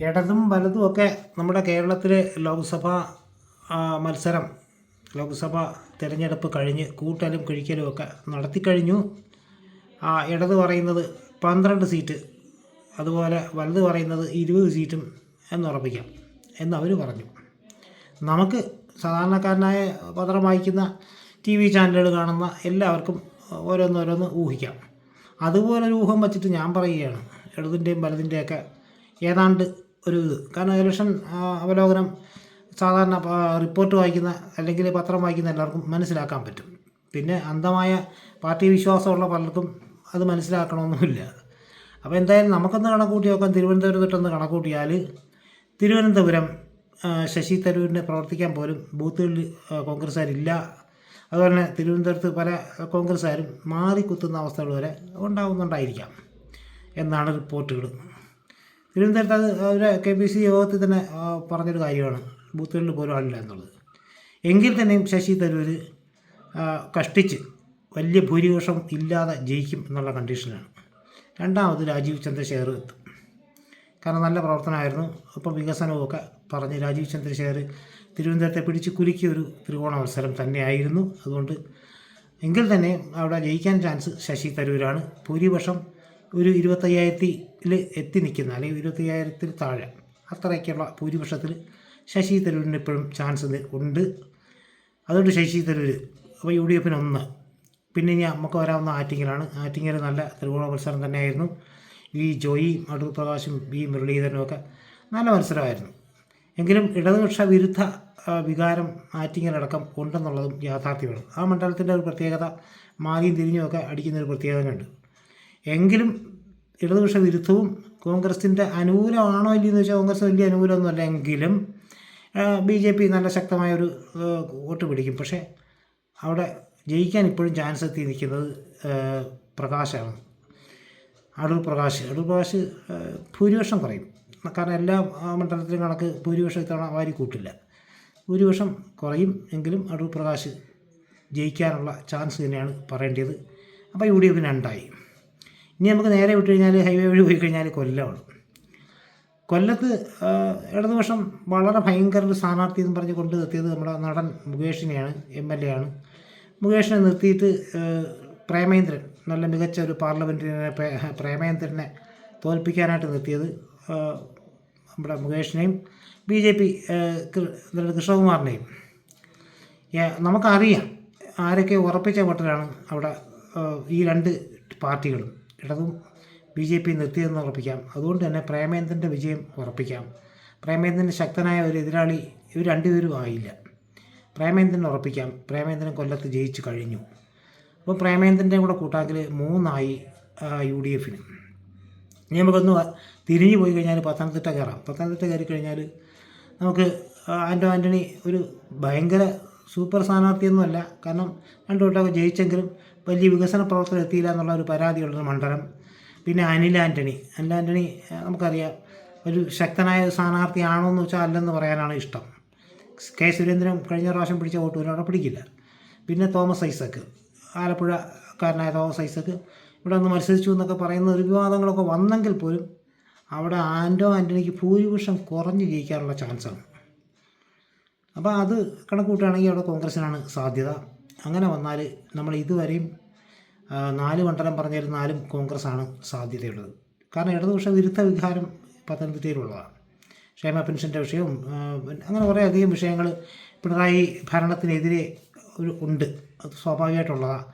ഇടതും വലതും ഒക്കെ നമ്മുടെ കേരളത്തിലെ ലോക്സഭാ മത്സരം ലോക്സഭ തിരഞ്ഞെടുപ്പ് കഴിഞ്ഞ് കൂട്ടലും കിഴിക്കലും ഒക്കെ നടത്തിക്കഴിഞ്ഞു ഇടത് പറയുന്നത് പന്ത്രണ്ട് സീറ്റ് അതുപോലെ വലത് പറയുന്നത് ഇരുപത് സീറ്റും എന്നുറപ്പിക്കാം എന്ന് അവർ പറഞ്ഞു. നമുക്ക് സാധാരണക്കാരനായ പത്രം വായിക്കുന്ന ടി വി ചാനലുകൾ കാണുന്ന എല്ലാവർക്കും ഓരോന്നോരോന്ന് ഊഹിക്കാം. അതുപോലൊരു ഊഹം വച്ചിട്ട് ഞാൻ പറയുകയാണ് ഇടതിന്റെയും വലതിന്റെയൊക്കെ ഏതാണ്ട് ഒരു കാരണം ഇലക്ഷൻ അവലോകനം സാധാരണ റിപ്പോർട്ട് വായിക്കുന്ന അല്ലെങ്കിൽ പത്രം വായിക്കുന്ന എല്ലാവർക്കും മനസ്സിലാക്കാൻ പറ്റും. പിന്നെ അന്ധമായ പാർട്ടി വിശ്വാസമുള്ള പലർക്കും അത് മനസ്സിലാക്കണമെന്നുമില്ല. അപ്പോൾ എന്തായാലും നമുക്കൊന്ന് കണക്കൂട്ടി നോക്കാം. തിരുവനന്തപുരം തൊട്ടൊന്ന് കണക്കൂട്ടിയാൽ തിരുവനന്തപുരം ശശി തരൂരിനെ പ്രവർത്തിക്കാൻ പോലും ബൂത്തുകളിൽ കോൺഗ്രസ്സുകാരില്ല. അതുപോലെ തന്നെ തിരുവനന്തപുരത്ത് പല കോൺഗ്രസ്സുകാരും മാറി കുത്തുന്ന അവസ്ഥകൾ വരെ ഉണ്ടാകുന്നുണ്ടായിരിക്കാം എന്നാണ് റിപ്പോർട്ടുകൾ തിരുവനന്തപുരത്ത് അത് അവരെ കെ പി സി യോഗത്തിൽ തന്നെ പറഞ്ഞൊരു കാര്യമാണ്. ബൂത്തുകളിൽ പോലും ആളില്ല എന്നുള്ളത്. എങ്കിൽ തന്നെയും ശശി തരൂർ കഷ്ടിച്ച് വലിയ ഭൂരിപക്ഷം ഇല്ലാതെ ജയിക്കും എന്നുള്ള കണ്ടീഷനാണ്. രണ്ടാമത് രാജീവ് ചന്ദ്രശേഖർ എത്തും. കാരണം നല്ല പ്രവർത്തനമായിരുന്നു. ഇപ്പോൾ വികസനവുമൊക്കെ പറഞ്ഞ് രാജീവ് ചന്ദ്രശേഖർ തിരുവനന്തപുരത്തെ പിടിച്ച് കുലുക്കിയ ഒരു ത്രികോണ മത്സരം തന്നെയായിരുന്നു. അതുകൊണ്ട് എങ്കിൽ തന്നെ അവിടെ ജയിക്കാൻ ചാൻസ് ശശി തരൂരാണ്. ഭൂരിപക്ഷം ഒരു ഇരുപത്തയ്യായിരത്തിൽ എത്തി നിൽക്കുന്ന അല്ലെങ്കിൽ ഇരുപത്തയ്യായിരത്തിൽ താഴെ അത്രയ്ക്കുള്ള ഭൂരിപക്ഷത്തിൽ ശശി തരൂരിന് ഇപ്പോഴും ചാൻസ് ഉണ്ട്. അതുകൊണ്ട് ശശി തരൂർ അപ്പോൾ യു ഡി എഫിന് ഒന്ന്. പിന്നെ ഇനി നമുക്ക് വരാവുന്ന ആറ്റിങ്ങലാണ്. ആറ്റിങ്ങൽ നല്ല ത്രികോണ മത്സരം തന്നെയായിരുന്നു. ഈ ജോയി അടൂർ പ്രകാശും വി മുരളീധരനും ഒക്കെ നല്ല മത്സരമായിരുന്നു. എങ്കിലും ഇടതുപക്ഷ വിരുദ്ധ വികാരം ആറ്റിങ്ങലടക്കം ഉണ്ടെന്നുള്ളതും യാഥാർത്ഥ്യമാണ്. ആ മണ്ഡലത്തിന്റെ ഒരു പ്രത്യേകത മാറിയും തിരിഞ്ഞുമൊക്കെ അടിക്കുന്ന ഒരു പ്രത്യേകതയുണ്ട്. എങ്കിലും ഇടതുപക്ഷ വിരുദ്ധവും കോൺഗ്രസിന്റെ അനുകൂലമാണോ ഇല്ലയെന്ന് വെച്ചാൽ കോൺഗ്രസ് വലിയ അനുകൂലമൊന്നുമല്ല എങ്കിലും ബി ജെ പി നല്ല ശക്തമായ ഒരു വോട്ട് പിടിക്കും. പക്ഷേ അവിടെ ജയിക്കാൻ ഇപ്പോഴും ചാൻസ് എത്തി നിൽക്കുന്നത് പ്രകാശാണ്. അടൂർ പ്രകാശ്. അടൂർ പ്രകാശ് ഭൂരിപക്ഷം കുറയും. കാരണം എല്ലാ മണ്ഡലത്തിലും കണക്ക് ഭൂരിപക്ഷം ഇത്തവണ വാരി കൂട്ടില്ല. ഭൂരിപക്ഷം കുറയും എങ്കിലും അടൂർ പ്രകാശ് ജയിക്കാനുള്ള ചാൻസ് തന്നെയാണ് പറയേണ്ടത്. അപ്പോൾ യു ഡി എഫിന് രണ്ടായി. ഇനി നമുക്ക് നേരെ വിട്ട് കഴിഞ്ഞാൽ ഹൈവേ വഴി പോയി കഴിഞ്ഞാൽ കൊല്ലമാണ്. കൊല്ലത്ത് ഇടതുപക്ഷം വളരെ ഭയങ്കര ഒരു സ്ഥാനാർത്ഥി എന്ന് പറഞ്ഞ് കൊണ്ട് നിർത്തിയത് നമ്മുടെ നടൻ മുകേഷിനെയാണ് എം എൽ എ ആണ് മുകേഷിനെ നിർത്തിയിട്ട് പ്രേമേന്ദ്രൻ നല്ല മികച്ച ഒരു പാർലമെന്ററിനെ പ്രേ- പ്രേമേന്ദ്രനെ തോൽപ്പിക്കാനായിട്ട് നിർത്തിയത് നമ്മുടെ മുകേഷിനെയും ബി ജെ പി കൃഷ്ണകുമാറിനെയും. നമുക്കറിയാം ആരൊക്കെ ഉറപ്പിച്ച വോട്ടറാണ് അവിടെ ഈ രണ്ട് പാർട്ടികളും. ഇടതും ബി ജെ പി നിർത്തിയതെന്ന് ഉറപ്പിക്കാം. അതുകൊണ്ട് തന്നെ പ്രേമേന്ദ്രന്റെ വിജയം ഉറപ്പിക്കാം. പ്രേമേന്ദ്രന്റെ ശക്തനായ ഒരു എതിരാളി ഇവർ രണ്ടുപേരും ആയില്ല. പ്രേമേന്ദ്രൻ ഉറപ്പിക്കാം. പ്രേമേന്ദ്രൻ കൊല്ലത്ത് ജയിച്ചു കഴിഞ്ഞു. അപ്പോൾ പ്രേമേന്ദ്രന്റെയും കൂടെ കൂട്ടാക്കിൽ മൂന്നായി യു ഡി എഫിന്. ഇനി നമുക്കൊന്ന് തിരിഞ്ഞു പോയി കഴിഞ്ഞാൽ പത്തനംതിട്ട കയറാം. പത്തനംതിട്ട കയറി കഴിഞ്ഞാൽ നമുക്ക് ആന്റോ ആന്റണി ഒരു ഭയങ്കര സൂപ്പർ സ്ഥാനാർത്ഥിയൊന്നുമല്ല. കാരണം രണ്ടു വട്ടമൊക്കെ ജയിച്ചെങ്കിലും വലിയ വികസന പ്രവർത്തനം എത്തിയില്ല എന്നുള്ള ഒരു പരാതിയുള്ളൊരു മണ്ഡലം. പിന്നെ അനിൽ ആന്റണി അനിൽ ആന്റണി നമുക്കറിയാം ഒരു ശക്തനായ സ്ഥാനാർത്ഥിയാണോ എന്ന് വെച്ചാൽ അല്ലെന്ന് പറയാനാണ് ഇഷ്ടം. കെ സുരേന്ദ്രൻ കഴിഞ്ഞ പ്രാവശ്യം പിടിച്ച വോട്ട് ഒരു പിടിക്കില്ല. പിന്നെ തോമസ് ഐസക്ക് ആലപ്പുഴക്കാരനായ തോമസ് ഐസക്ക്. ഇവിടെ ഒന്ന് മത്സരിച്ചു എന്നൊക്കെ പറയുന്ന ഒരു വിവാദങ്ങളൊക്കെ വന്നെങ്കിൽ പോലും അവിടെ ആന്റോ ആന്റണിക്ക് ഭൂരിപക്ഷം കുറഞ്ഞ് ജയിക്കാനുള്ള ചാൻസാണ്. അപ്പോൾ അത് കണക്ക് കൂട്ടുകയാണെങ്കിൽ അവിടെ കോൺഗ്രസ്സിനാണ് സാധ്യത. അങ്ങനെ വന്നാൽ നമ്മൾ ഇതുവരെയും നാല് മണ്ഡലം പറഞ്ഞിരുന്നാലും കോൺഗ്രസ് ആണ് സാധ്യതയുള്ളത്. കാരണം ഇടതുപക്ഷ വിരുദ്ധ വികാരം പത്തനംതിട്ടയിലുള്ളതാണ് ക്ഷേമ പെൻഷന്റെ വിഷയവും അങ്ങനെ കുറേ അധികം വിഷയങ്ങൾ പിണറായി ഭരണത്തിനെതിരെ ഒരു ഉണ്ട്. അത് സ്വാഭാവികമായിട്ടുള്ളതാണ്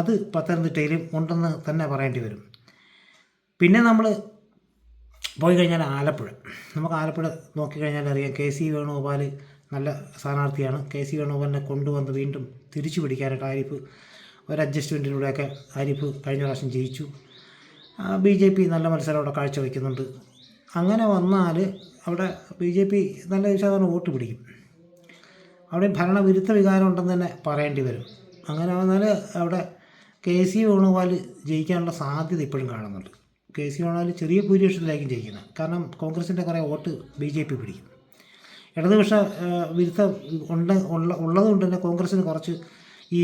അത് പത്തനംതിട്ടയിലും ഉണ്ടെന്ന് തന്നെ പറയേണ്ടി വരും. പിന്നെ നമ്മൾ പോയി കഴിഞ്ഞാൽ ആലപ്പുഴ. നമുക്ക് ആലപ്പുഴ നോക്കിക്കഴിഞ്ഞാൽ അറിയാം കെ സി വേണുഗോപാൽ നല്ല സ്ഥാനാർത്ഥിയാണ്. കെ സി വേണുഗോപാലിനെ കൊണ്ടുവന്ന് വീണ്ടും തിരിച്ചു പിടിക്കാനായിട്ട് ആരിഫ് ഒരു അഡ്ജസ്റ്റ്മെന്റിലൂടെയൊക്കെ ആരിഫ് കഴിഞ്ഞ പ്രാവശ്യം ജയിച്ചു. ബി ജെ പി നല്ല മത്സരം അവിടെ കാഴ്ചവെക്കുന്നുണ്ട്. അങ്ങനെ വന്നാൽ അവിടെ ബി ജെ പി നല്ല ശതമാനം വോട്ട് പിടിക്കും. അവിടെ ഭരണവിരുദ്ധ വികാരം ഉണ്ടെന്ന് തന്നെ പറയേണ്ടി വരും. അങ്ങനെ വന്നാൽ അവിടെ കെ സി വേണുഗോപാൽ ജയിക്കാനുള്ള സാധ്യത ഇപ്പോഴും കാണുന്നുണ്ട്. കെ സി വേണുഗോപാൽ ചെറിയ ഭൂരിപക്ഷത്തിലായിരിക്കും ജയിക്കുന്നത്. കാരണം കോൺഗ്രസിന്റെ കുറേ വോട്ട് ബി ജെ പി പിടിക്കും. ഇടതുപക്ഷ വിരുദ്ധം ഉണ്ട് ഉള്ള ഉള്ളതുകൊണ്ട് തന്നെ കോൺഗ്രസ്സിന് കുറച്ച് ഈ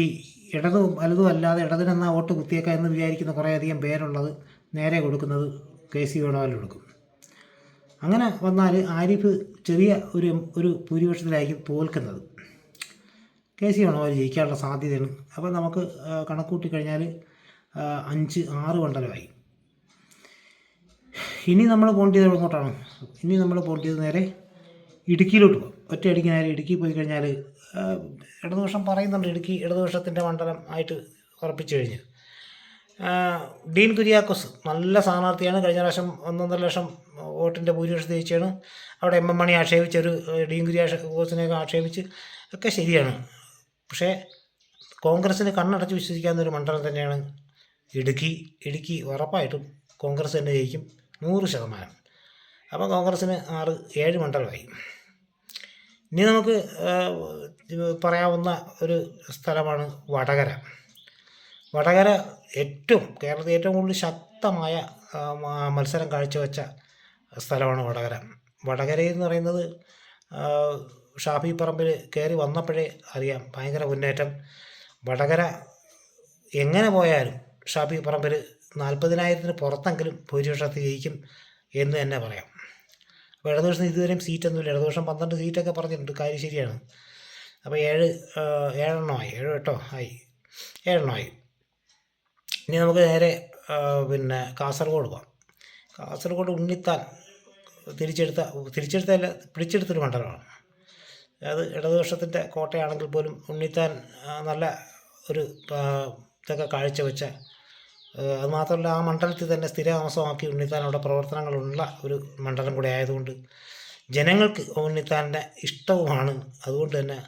ഇടതും വലതും അല്ലാതെ ഇടതിനെന്നാ വോട്ട് കുത്തിയേക്കാം എന്ന് വിചാരിക്കുന്ന കുറേയധികം പേരുള്ളത് നേരെ കൊടുക്കുന്നത് കെ സി വേണുഗോപാലിന് കൊടുക്കും. അങ്ങനെ വന്നാൽ ആരിഫ് ചെറിയ ഒരു ഒരു ഭൂരിപക്ഷത്തിലായിരിക്കും തോൽക്കുന്നത്. കെ സി വേണോ ജയിക്കാനുള്ള സാധ്യതയാണ്. അപ്പോൾ നമുക്ക് കണക്കൂട്ടി കഴിഞ്ഞാൽ അഞ്ച് ആറ് മണ്ഡലമായി. ഇനി നമ്മൾ പോണ്ടിയത് എങ്ങോട്ടാണ് ഇനി നമ്മൾ പോണ്ടിയത് നേരെ ഇടുക്കിയിലോട്ട് പോകും. ഒറ്റയടിക്ക് നേരെ ഇടുക്കി പോയി കഴിഞ്ഞാൽ ഇടതുപക്ഷം പറയുന്നുണ്ട് ഇടുക്കി ഇടതുപക്ഷത്തിന്റെ മണ്ഡലം ആയിട്ട് ഉറപ്പിച്ചു കഴിഞ്ഞ്. ഡീൻ കുര്യാക്കോസ് നല്ല സ്ഥാനാർത്ഥിയാണ്. കഴിഞ്ഞ പ്രാവശ്യം ഒന്നൊന്നര ലക്ഷം വോട്ടിന്റെ ഭൂരിപക്ഷം ജയിച്ചാണ് അവിടെ എം എം മണി ആക്ഷേപിച്ച് ഒരു ഏഹ്, ഡീൻ കുര്യാക്കോസിനെയൊക്കെ ആക്ഷേപിച്ച് ഒക്കെ ശരിയാണ്. പക്ഷേ കോൺഗ്രസ്സിന് കണ്ണടച്ച് വിശ്വസിക്കാവുന്ന ഒരു മണ്ഡലം തന്നെയാണ് ഇടുക്കി. ഇടുക്കി ഉറപ്പായിട്ടും കോൺഗ്രസ് തന്നെ ജയിക്കും. നൂറ് ശതമാനം. അപ്പോൾ കോൺഗ്രസ്സിന് ആറ് ഏഴ് മണ്ഡലമായി. ഇനി നമുക്ക് പറയാവുന്ന ഒരു സ്ഥലമാണ് വടകര. വടകര ഏറ്റവും കേരളത്തിൽ ഏറ്റവും കൂടുതൽ ശക്തമായ മത്സരം കാഴ്ചവെച്ച സ്ഥലമാണ് വടകര. വടകര എന്ന് പറയുന്നത് ഷാഫി പറമ്പിൽ കയറി വന്നപ്പോഴേ അറിയാം ഭയങ്കര മുന്നേറ്റം. വടകര എങ്ങനെ പോയാലും ഷാഫി പറമ്പിൽ നാൽപ്പതിനായിരത്തിന് പുറത്തെങ്കിലും ഭൂരിപക്ഷത്തിൽ ജയിക്കും എന്ന് തന്നെ പറയാം. ഇടതുപക്ഷം ഇതുവരെയും സീറ്റൊന്നുമില്ല ഇടതുപക്ഷം പന്ത്രണ്ട് സീറ്റൊക്കെ പറഞ്ഞിട്ടുണ്ട്. കാര്യം ശരിയാണ്. അപ്പോൾ ഏഴ് ഏഴെണ്ണമായി ഏഴോ എട്ടോ ആയി. ഏഴെണ്ണമായി ഇനി നമുക്ക് നേരെ പിന്നെ കാസർഗോഡ് പോകാം കാസർഗോഡ് ഉണ്ണിത്താൻ തിരിച്ചെടുത്ത തിരിച്ചെടുത്തല്ല പിടിച്ചെടുത്തൊരു മണ്ഡലമാണ്. അത് ഇടതുപക്ഷത്തിന്റെ കോട്ടയാണെങ്കിൽ പോലും ഉണ്ണിത്താൻ നല്ല ഒരു ഇതൊക്കെ കാഴ്ചവെച്ച ആ, അത് മാത്രമല്ല ആ മണ്ഡലത്തിൽ തന്നെ സ്ഥിരതാമസമാക്കി ഉണ്ണിത്താനോടെ പ്രവർത്തനങ്ങളുള്ള ഒരു മണ്ഡലം കൂടെ ആയതുകൊണ്ട് ജനങ്ങൾക്ക് ഉണ്ണിത്താന്റെ ഇഷ്ടവുമാണ്. അതുകൊണ്ട് തന്നെ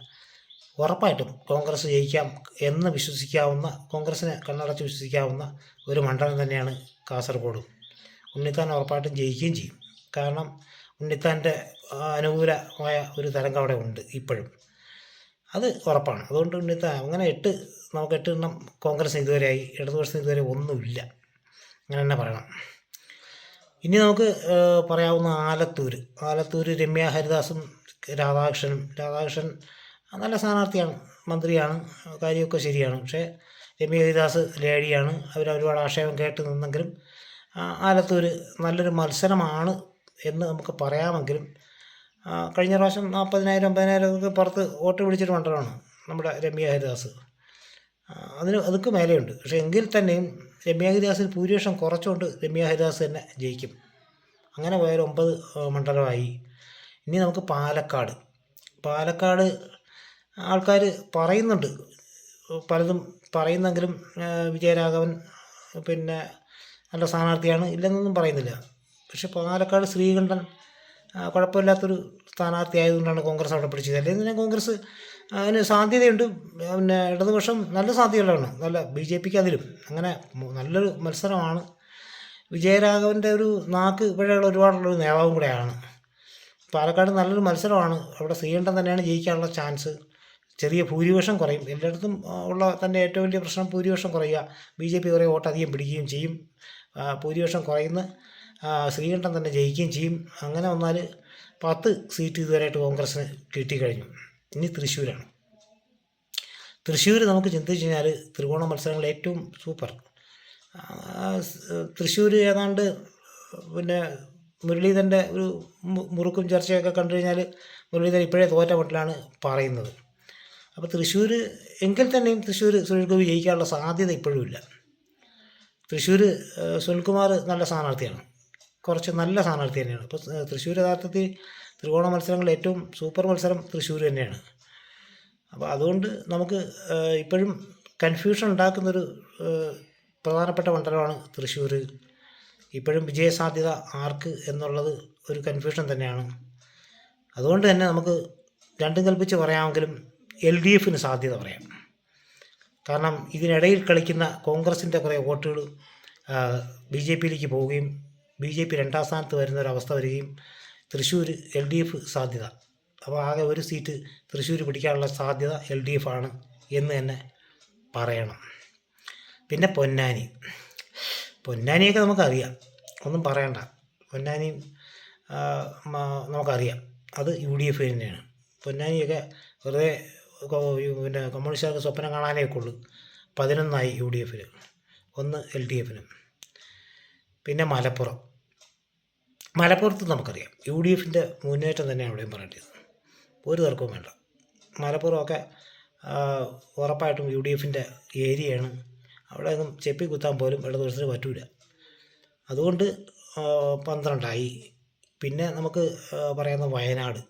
ഉറപ്പായിട്ടും കോൺഗ്രസ് ജയിക്കാം എന്ന് വിശ്വസിക്കാവുന്ന കോൺഗ്രസിനെ കണ്ണടച്ച് വിശ്വസിക്കാവുന്ന ഒരു മണ്ഡലം തന്നെയാണ് കാസർഗോഡ്. ഉണ്ണിത്താൻ ഉറപ്പായിട്ടും ജയിക്കുകയും ചെയ്യും. കാരണം ഉണ്ണിത്താന്റെ അനുകൂലമായ ഒരു തരംഗം അവിടെ ഉണ്ട് ഇപ്പോഴും. അത് ഉറപ്പാണ്. അതുകൊണ്ട് ഇന്നത്തെ അങ്ങനെ എട്ട് നമുക്ക് എട്ട് എണ്ണം കോൺഗ്രസ് ഇതുവരെയായി ഇടതുപക്ഷത്തിന് ഇതുവരെ ഒന്നുമില്ല. അങ്ങനെ തന്നെ പറയണം. ഇനി നമുക്ക് പറയാവുന്ന ആലത്തൂർ ആലത്തൂർ രമ്യ ഹരിദാസും രാധാകൃഷ്ണനും. രാധാകൃഷ്ണൻ നല്ല സ്ഥാനാർത്ഥിയാണ് മന്ത്രിയാണ്. കാര്യമൊക്കെ ശരിയാണ്. പക്ഷേ രമ്യ ഹരിദാസ് ലേഡിയാണ്. അവർ ഒരുപാട് ആക്ഷേപം കേട്ട് നിന്നെങ്കിലും ആലത്തൂർ നല്ലൊരു മത്സരമാണ് എന്ന് നമുക്ക് പറയാമെങ്കിലും കഴിഞ്ഞ പ്രാവശ്യം നാൽപ്പതിനായിരം അമ്പതിനായിരം ഒക്കെ പുറത്ത് വോട്ട് പിടിച്ചിട്ട് മണ്ഡലമാണ് നമ്മുടെ രമ്യ ഹരിദാസ്. അതിന് അതൊക്കെ മേലെയുണ്ട്. പക്ഷേ എങ്കിൽ തന്നെയും രമ്യ ഹരിദാസിന് ഭൂരിപക്ഷം കുറച്ചുകൊണ്ട് രമ്യ ഹരിദാസ് തന്നെ ജയിക്കും. അങ്ങനെ പോയാൽ ഒമ്പത് മണ്ഡലമായി. ഇനി നമുക്ക് പാലക്കാട്. പാലക്കാട് ആൾക്കാർ പറയുന്നുണ്ട്. പലതും പറയുന്നെങ്കിലും വിജയരാഘവൻ പിന്നെ നല്ല സ്ഥാനാർത്ഥിയാണ് ഇല്ലെന്നൊന്നും പറയുന്നില്ല. പക്ഷെ പാലക്കാട് ശ്രീകണ്ഠൻ കുഴപ്പമില്ലാത്തൊരു സ്ഥാനാർത്ഥി ആയതുകൊണ്ടാണ് കോൺഗ്രസ് അവിടെ പിടിച്ചത്. അല്ലെങ്കിൽ തന്നെ കോൺഗ്രസ് അതിന് സാധ്യതയുണ്ട്. പിന്നെ ഇടതുപക്ഷം നല്ല സാധ്യതയുള്ളതാണ്. നല്ല ബി ജെ പിക്ക് അതിലും. അങ്ങനെ നല്ലൊരു മത്സരമാണ്. വിജയരാഘവന്റെ ഒരു നാക്ക് ഇപ്പോഴുള്ള ഒരുപാടുള്ളൊരു നേതാവും കൂടെയാണ്. പാലക്കാട് നല്ലൊരു മത്സരമാണ്. അവിടെ ശ്രീകണ്ഠൻ തന്നെയാണ് ജയിക്കാനുള്ള ചാൻസ്. ചെറിയ ഭൂരിപക്ഷം കുറയും. എല്ലായിടത്തും ഉള്ള തന്നെ ഏറ്റവും വലിയ പ്രശ്നം ഭൂരിപക്ഷം കുറയുക. ബി ജെ പി കുറേ വോട്ട് അധികം പിടിക്കുകയും ചെയ്യും. ഭൂരിപക്ഷം കുറയുന്ന ശ്രീകണ്ഠൻ തന്നെ ജയിക്കുകയും ചെയ്യും. അങ്ങനെ വന്നാൽ പത്ത് സീറ്റ് ഇതുവരെയായിട്ട് കോൺഗ്രസ്സിന് കിട്ടിക്കഴിഞ്ഞു. ഇനി തൃശ്ശൂരാണ്. തൃശ്ശൂർ നമുക്ക് ചിന്തിച്ച് കഴിഞ്ഞാൽ ത്രികോണ മത്സരങ്ങളിൽ ഏറ്റവും സൂപ്പർ തൃശ്ശൂർ ഏതാണ്ട് പിന്നെ മുരളീധരന്റെ ഒരു മുറുക്കും ചർച്ചയൊക്കെ കണ്ടു കഴിഞ്ഞാൽ മുരളീധരൻ ഇപ്പോഴേ തോറ്റ മട്ടിലാണ് പറയുന്നത്. അപ്പോൾ തൃശ്ശൂർ എങ്കിൽ തന്നെയും തൃശ്ശൂർ സുനിൽ ഗോപി ജയിക്കാനുള്ള സാധ്യത ഇപ്പോഴും ഇല്ല. തൃശ്ശൂർ സുനിൽകുമാർ നല്ല സ്ഥാനാർത്ഥിയാണ്. കുറച്ച് നല്ല സ്ഥാനാർത്ഥി തന്നെയാണ്. ഇപ്പോൾ തൃശ്ശൂർ യഥാർത്ഥത്തിൽ ത്രികോണ മത്സരങ്ങളിൽ ഏറ്റവും സൂപ്പർ മത്സരം തൃശ്ശൂർ തന്നെയാണ്. അപ്പോൾ അതുകൊണ്ട് നമുക്ക് ഇപ്പോഴും കൺഫ്യൂഷൻ ഉണ്ടാക്കുന്നൊരു പ്രധാനപ്പെട്ട മണ്ഡലമാണ് തൃശ്ശൂർ. ഇപ്പോഴും വിജയസാധ്യത ആർക്ക് എന്നുള്ളത് ഒരു കൺഫ്യൂഷൻ തന്നെയാണ്. അതുകൊണ്ട് തന്നെ നമുക്ക് രണ്ടും കൽപ്പിച്ച് പറയാമെങ്കിലും എൽ ഡി എഫിന് സാധ്യത പറയാം. കാരണം ഇതിനിടയിൽ കളിക്കുന്ന കോൺഗ്രസിന്റെ കുറേ വോട്ടുകൾ ബി ജെ പിയിലേക്ക് പോവുകയും ബി ജെ പി രണ്ടാം സ്ഥാനത്ത് വരുന്ന ഒരു അവസ്ഥ വരികയും തൃശ്ശൂർ എൽ ഡി എഫ് സാധ്യത. അപ്പോൾ ആകെ ഒരു സീറ്റ് തൃശ്ശൂർ പിടിക്കാനുള്ള സാധ്യത എൽ ഡി എഫ് ആണ് എന്ന് തന്നെ പറയണം. പിന്നെ പൊന്നാനി. പൊന്നാനിയൊക്കെ നമുക്കറിയാം. ഒന്നും പറയണ്ട. മ- നമുക്കറിയാം. അത് യു ഡി എഫ് തന്നെയാണ്. പൊന്നാനിയൊക്കെ വെറുതെ പിന്നെ കമ്മ്യൂണിസ്റ്റുകാർക്ക് സ്വപ്നം കാണാനേ ഉള്ളൂ പതിനൊന്നായി യു ഡി എഫിൽ ഒന്ന് എൽ ഡി എഫിന് പിന്നെ മലപ്പുറം. മലപ്പുറത്ത് നമുക്കറിയാം. യു ഡി എഫിന്റെ മുന്നേറ്റം തന്നെ അവിടെയും പറയേണ്ടത്. ഒരു തർക്കവും വേണ്ട. മലപ്പുറമൊക്കെ ഉറപ്പായിട്ടും യു ഡി എഫിന്റെ ഏരിയയാണ്. അവിടെ ഒന്നും ചെപ്പി കുത്താൻ പോലും ഇടതുപക്ഷത്തിന് പറ്റൂല. അതുകൊണ്ട് പന്ത്രണ്ടായി. പിന്നെ നമുക്ക് പറയുന്ന വയനാട്.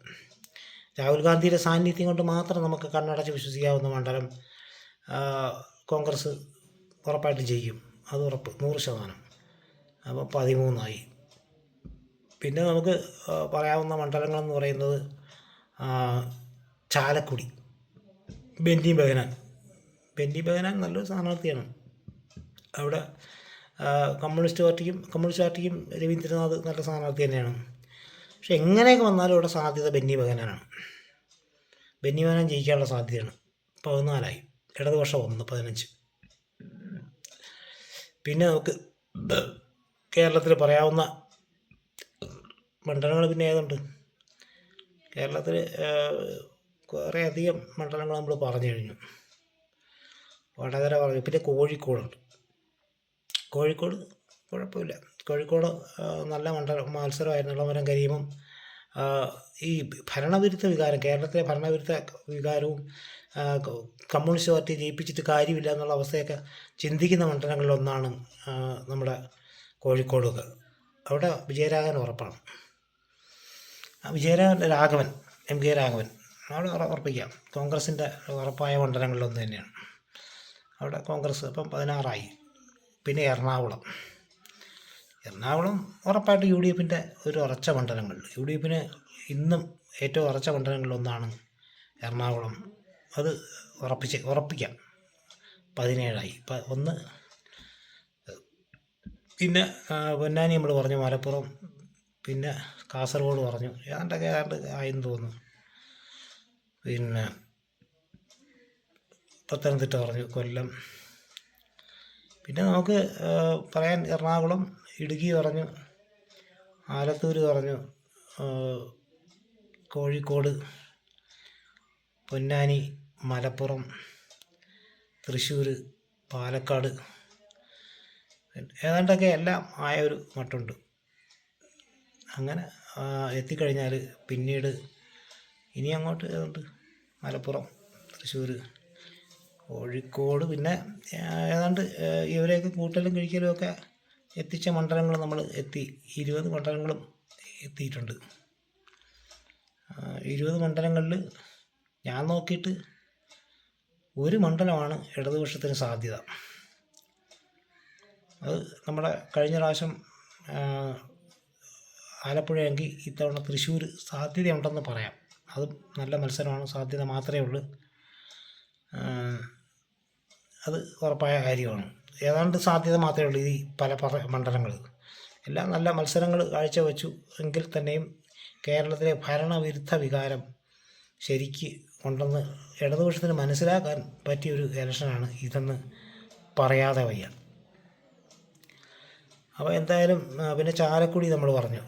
രാഹുൽ ഗാന്ധിയുടെ സാന്നിധ്യം കൊണ്ട് മാത്രം നമുക്ക് കണ്ണടച്ച് വിശ്വസിക്കാവുന്ന മണ്ഡലം കോൺഗ്രസ് ഉറപ്പായിട്ടും ചെയ്യും അത് ഉറപ്പ്. നൂറ് ശതമാനം. അപ്പോൾ പതിമൂന്നായി. പിന്നെ നമുക്ക് പറയാവുന്ന മണ്ഡലങ്ങളെന്ന് പറയുന്നത് ചാലക്കുടി ബെന്നി ബഹനാൻ ബെന്നി ബഹനാൻ നല്ലൊരു സ്ഥാനാർത്ഥിയാണ്. അവിടെ കമ്മ്യൂണിസ്റ്റ് പാർട്ടിക്കും കമ്മ്യൂണിസ്റ്റ് പാർട്ടിക്കും രവീന്ദ്രനാഥ് നല്ല സ്ഥാനാർത്ഥി തന്നെയാണ്. പക്ഷെ എങ്ങനെയൊക്കെ വന്നാലും ഇവിടെ സാധ്യത ബെന്നി ബഹനാനാണ് ബെന്നി ബഹനാൻ ജയിക്കാനുള്ള സാധ്യതയാണ്. പതിനാലായി. ഇടതുപക്ഷം ഒന്ന് പതിനഞ്ച്. പിന്നെ നമുക്ക് കേരളത്തിൽ പറയാവുന്ന മണ്ഡലങ്ങൾ പിന്നെ ഏതുണ്ട്? കേരളത്തിൽ കുറേ അധികം മണ്ഡലങ്ങൾ നമ്മൾ പറഞ്ഞു കഴിഞ്ഞു. വടകര പറഞ്ഞു പിന്നെ കോഴിക്കോടുണ്ട് കോഴിക്കോട് കുഴപ്പമില്ല. കോഴിക്കോട് നല്ല മണ്ഡലം മത്സരമായിരുന്നു. ഇളമരം കരീമും ഈ ഭരണവിരുദ്ധ വികാരം കേരളത്തിലെ ഭരണവിരുദ്ധ വികാരവും കമ്മ്യൂണിസ്റ്റ് പാർട്ടി ജയിപ്പിച്ചിട്ട് കാര്യമില്ല എന്നുള്ള അവസ്ഥയൊക്കെ ചിന്തിക്കുന്ന മണ്ഡലങ്ങളിലൊന്നാണ് നമ്മുടെ കോഴിക്കോടൊക്കെ അവിടെ വിജയരാഘവൻ ഉറപ്പാണ്. ആ വിജയരാഘവൻ രാഘവൻ എം കെ രാഘവൻ അവിടെ ഉറ- ഉറപ്പിക്കാം. കോൺഗ്രസിന്റെ ഉറപ്പായ മണ്ഡലങ്ങളിലൊന്ന് തന്നെയാണ്. അവിടെ കോൺഗ്രസ് ഇപ്പം പതിനാറായി. പിന്നെ എറണാകുളം. എറണാകുളം ഉറപ്പായിട്ട് യു ഡി എഫിന്റെ ഒരു ഉറച്ച മണ്ഡലങ്ങൾ. യു ഡി എഫിന് ഇന്നും ഏറ്റവും ഉറച്ച മണ്ഡലങ്ങളിലൊന്നാണ് എറണാകുളം. അത് ഉറപ്പിച്ച് ഉറപ്പിക്കാം. പതിനേഴായി. ഒന്ന് പിന്നെ പൊന്നാനി നമ്മൾ പറഞ്ഞു മലപ്പുറം പിന്നെ കാസർഗോഡ് പറഞ്ഞു. ഏതാണ്ടൊക്കെ ഏതാണ്ട് ആയെന്ന് തോന്നുന്നു. പിന്നെ പത്തനംതിട്ട പറഞ്ഞു കൊല്ലം. പിന്നെ നമുക്ക് പറയാൻ എറണാകുളം ഇടുക്കി പറഞ്ഞു ആലത്തൂർ പറഞ്ഞു കോഴിക്കോട് പൊന്നാനി മലപ്പുറം തൃശ്ശൂർ പാലക്കാട്. ഏതാണ്ടൊക്കെ എല്ലാം ആയ ഒരു മട്ടുണ്ട്. അങ്ങനെ എത്തിക്കഴിഞ്ഞാൽ പിന്നീട് ഇനി അങ്ങോട്ട് ഏതുണ്ട് മലപ്പുറം തൃശ്ശൂർ കോഴിക്കോട് പിന്നെ ഏതാണ്ട് ഇവരെയൊക്കെ കൂട്ടലും കഴിക്കലും ഒക്കെ എത്തിച്ച മണ്ഡലങ്ങൾ നമ്മൾ എത്തി ഇരുപത് മണ്ഡലങ്ങളും എത്തിയിട്ടുണ്ട്. ഇരുപത് മണ്ഡലങ്ങളിൽ ഞാൻ നോക്കിയിട്ട് ഒരു മണ്ഡലമാണ് ഇടതുപക്ഷത്തിന് സാധ്യത. അത് നമ്മുടെ കഴിഞ്ഞ പ്രാവശ്യം ആലപ്പുഴയെങ്കിൽ ഇത്തവണ തൃശ്ശൂർ സാധ്യതയുണ്ടെന്ന് പറയാം. അത് നല്ല മത്സരമാണ് സാധ്യത മാത്രമേ ഉള്ളൂ. അത് ഉറപ്പായ കാര്യമാണ്. ഏതാണ്ട് സാധ്യത മാത്രമേ ഉള്ളൂ ഈ പല പല മണ്ഡലങ്ങൾ എല്ലാം നല്ല മത്സരങ്ങൾ കാഴ്ചവെച്ചു എങ്കിൽ തന്നെയും കേരളത്തിലെ ഭരണവിരുദ്ധ വികാരം ശരിക്ക് ഉണ്ടെന്ന് ഇടതുപക്ഷത്തിന് മനസ്സിലാക്കാൻ പറ്റിയൊരു ഇലക്ഷനാണ് ഇതെന്ന് പറയാതെ വയ്യ. അപ്പോൾ എന്തായാലും പിന്നെ ചാലക്കുടി നമ്മൾ പറഞ്ഞു.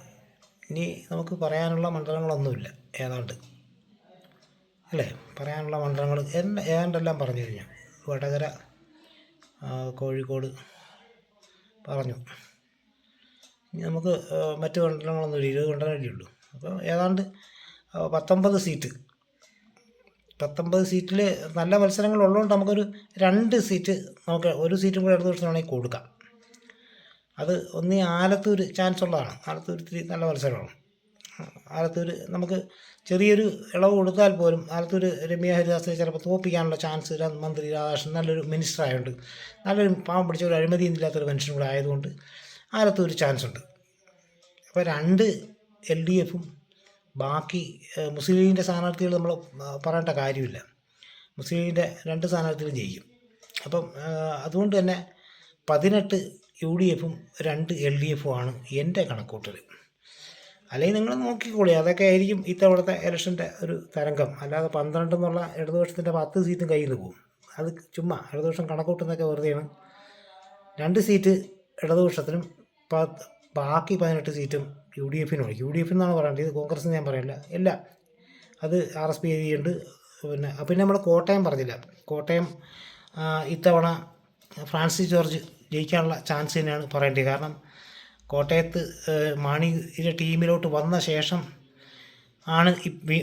ഇനി നമുക്ക് പറയാനുള്ള മണ്ഡലങ്ങളൊന്നുമില്ല ഏതാണ്ട്. അല്ലേ? പറയാനുള്ള മണ്ഡലങ്ങൾ എന്ന ഏതാണ്ടെല്ലാം പറഞ്ഞു കഴിഞ്ഞു. വടകര കോഴിക്കോട് പറഞ്ഞു. ഇനി നമുക്ക് മറ്റു മണ്ഡലങ്ങളൊന്നും മണ്ഡലങ്ങളൊന്നുമില്ല ഇരുപത് മണ്ഡലമല്ലേ ഉള്ളൂ. അപ്പോൾ ഏതാണ്ട് പത്തൊമ്പത് സീറ്റ്. പത്തൊമ്പത് സീറ്റിൽ നല്ല മത്സരങ്ങൾ ഉള്ളതുകൊണ്ട് നമുക്കൊരു രണ്ട് സീറ്റ് നമുക്ക് ഒരു സീറ്റും കൂടെ ഇടത് വേണമെങ്കിൽ കൊടുക്കാം. അത് ഒന്നീ ആലത്തൂർ ചാൻസ് ഉള്ളതാണ് ആലത്തൂർ ഇത്തിരി നല്ല മത്സരമാണ്. ആലത്തൂർ നമുക്ക് ചെറിയൊരു ഇളവ് കൊടുത്താൽ പോലും ആലത്തൂർ രമ്യ ഹരിദാസിനെ ചിലപ്പോൾ തോപ്പിക്കാനുള്ള ചാൻസ് മന്ത്രി രാധാകൃഷ്ണൻ നല്ലൊരു മിനിസ്റ്റർ ആയതുകൊണ്ട് നല്ലൊരു പാവം പിടിച്ച ഒരു അഴിമതിയില്ലാത്തൊരു മനുഷ്യൻ കൂടെ ആയതുകൊണ്ട് ആലത്തൂർ ചാൻസ് ഉണ്ട് അപ്പോൾ രണ്ട് എൽ ഡി എഫും ബാക്കി മുസ്ലിം ലീഗിന്റെ സ്ഥാനാർത്ഥികൾ നമ്മൾ പറയേണ്ട കാര്യമില്ല. മുസ്ലിം ലീഗിന്റെ രണ്ട് സ്ഥാനാർത്ഥികളും ജയിക്കും. അപ്പം അതുകൊണ്ട് തന്നെ പതിനെട്ട് യു ഡി എഫും രണ്ട് എൽ ഡി എഫും ആണ് എന്റെ കണക്കൂട്ടൽ അല്ലെങ്കിൽ നിങ്ങൾ നോക്കിക്കോളി അതൊക്കെ ആയിരിക്കും ഇത്തവണത്തെ ഇലക്ഷന്റെ ഒരു തരംഗം. അല്ലാതെ പന്ത്രണ്ട് എന്നുള്ള ഇടതുപക്ഷത്തിന്റെ പത്ത് സീറ്റും കയ്യിൽ നിന്ന് പോകും. അത് ചുമ്മാ ഇടതുപക്ഷം കണക്കൂട്ടുന്നൊക്കെ വെറുതെയാണ്. രണ്ട് സീറ്റ് ഇടതുപക്ഷത്തിനും ബാക്കി പതിനെട്ട് സീറ്റും യു ഡി എഫിനും യു ഡി എഫിനാണ് പറയേണ്ടത് ഇത് കോൺഗ്രസ് ഞാൻ പറയില്ല. ഇല്ല അത് ആർ എസ് പി ഉണ്ട് പിന്നെ പിന്നെ നമ്മൾ കോട്ടയം പറഞ്ഞില്ല. കോട്ടയം ഇത്തവണ ഫ്രാൻസിസ് ജോർജ് ജയിക്കാനുള്ള ചാൻസ് തന്നെയാണ് പറയേണ്ടത്. കാരണം കോട്ടയത്ത് മാണി മാണിയുടെ ടീമിലോട്ട് വന്ന ശേഷം ആണ്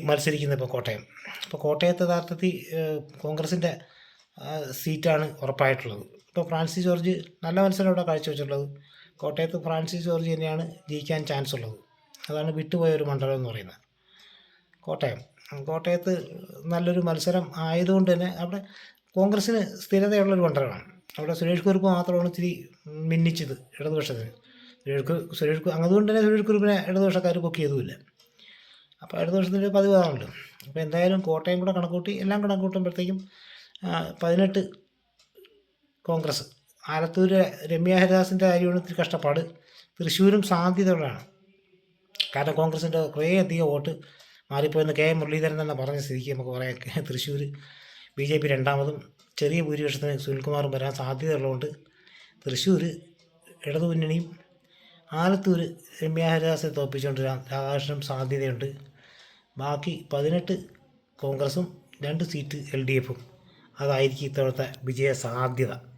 മത്സരിക്കുന്നത് ഇപ്പോൾ കോട്ടയം. ഇപ്പോൾ കോട്ടയത്ത് യഥാർത്ഥത്തിൽ കോൺഗ്രസിന്റെ സീറ്റാണ് ഉറപ്പായിട്ടുള്ളത്. ഇപ്പോൾ ഫ്രാൻസിസ് ജോർജ് നല്ല മത്സരം ഇവിടെ കാഴ്ചവെച്ചിട്ടുള്ളത്. കോട്ടയത്ത് ഫ്രാൻസിസ് ജോർജ് തന്നെയാണ് ജയിക്കാൻ ചാൻസ് ഉള്ളത്. അതാണ് വിട്ടുപോയ ഒരു മണ്ഡലം എന്ന് പറയുന്നത്. കോട്ടയം. കോട്ടയത്ത് നല്ലൊരു മത്സരം ആയതുകൊണ്ട് തന്നെ അവിടെ കോൺഗ്രസ്സിന് സ്ഥിരതയുള്ളൊരു മണ്ഡലമാണ്. അവിടെ സുരേഷ് കുറുപ്പ് മാത്രമാണ് ഇച്ചിരി മിന്നിച്ചത് ഇടതുപക്ഷത്തിന്. സുരേഷ് സുരേഷ് അതുകൊണ്ട് തന്നെ സുരേഷ് കുറുപ്പിനെ ഇടതുപക്ഷക്കാർ പൊക്കിയതുമില്ല അപ്പോൾ ഇടതുപക്ഷത്തിന്റെ പതിവാണല്ലോ അപ്പോൾ എന്തായാലും കോട്ടയം കൂടെ കണക്കൂട്ടി എല്ലാം കണക്കൂട്ടുമ്പോഴത്തേക്കും പതിനെട്ട് കോൺഗ്രസ്. ആലത്തൂർ രമ്യ ഹരിദാസിന്റെ കാര്യമാണ് ഇത്തിരി കഷ്ടപ്പാട്. തൃശ്ശൂരും സാധ്യതകളാണ് കാരണം കോൺഗ്രസിന്റെ കുറേ അധികം വോട്ട് മാറിപ്പോയെന്ന് കെ എം മുരളീധരൻ തന്നെ പറഞ്ഞ സ്ഥിതിക്ക് നമുക്ക് പറയാം. തൃശ്ശൂർ ബി ജെ പി രണ്ടാമതും ചെറിയ ഭൂരിപക്ഷത്തിന് സുനിൽകുമാറും വരാൻ സാധ്യതയുള്ളതുകൊണ്ട് തൃശ്ശൂർ ഇടതുമുന്നണിയും ആലത്തൂർ രമ്യ ഹരിദാസെ തോൽപ്പിച്ചുകൊണ്ട് രാധാകൃഷ്ണനും സാധ്യതയുണ്ട്. ബാക്കി പതിനെട്ട് കോൺഗ്രസും രണ്ട് സീറ്റ് എൽ ഡി എഫും. അതായിരിക്കും ഇത്തവണത്തെ വിജയ സാധ്യത.